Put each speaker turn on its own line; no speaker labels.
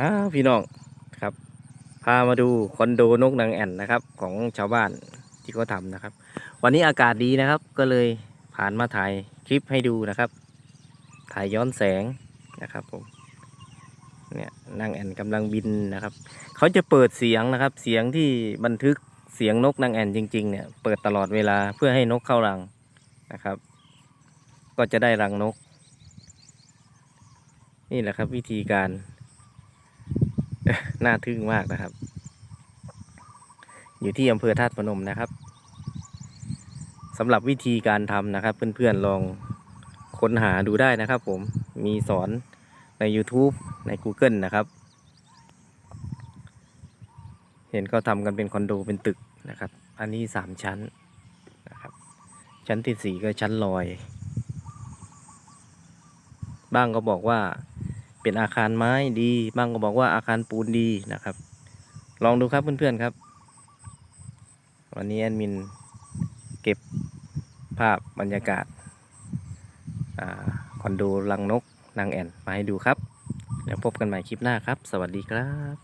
อ้าวพี่น้องครับ พามาดูคอนโดนกนางแอ่นนะครับ ของชาวบ้านที่เขาทำนะครับ วันนี้อากาศดีนะครับ ก็เลยผ่านมาถ่ายคลิปให้ดูนะครับ ถ่ายย้อนแสงนะครับผมเนี่ยนางแอ่นกำลังบินนะครับเขาจะเปิดเสียงนะครับ เสียงที่บันทึกเสียงนกนางแอ่นจริง ๆ เนี่ยเปิดตลอดเวลาเพื่อให้นกเข้ารังนะครับ ก็จะได้รังนก นี่แหละครับวิธีการ น่าทึ่งมากนะครับ อยู่ที่อำเภอธาตุพนมนะครับสำหรับวิธีการทำนะครับ เพื่อนๆลองค้นหาดูได้นะครับ ผมมีสอนใน YouTube ใน Google นะครับ เห็นเขาทำกันเป็นคอนโดเป็นตึกนะครับ อันนี้สามชั้นนะครับ ชั้นที่สี่ก็ชั้นลอย บ้างก็บอกว่า เป็นอาคารไม้ดีบ้างก็บอกว่าอาคารปูนดีนะครับ ลองดูครับเพื่อนๆครับ วันนี้แอดมินเก็บภาพบรรยากาศอาคอนโดลังนกนางแอ่นมาให้ดูครับ แล้วพบกันใหม่คลิปหน้าครับ สวัสดีครับ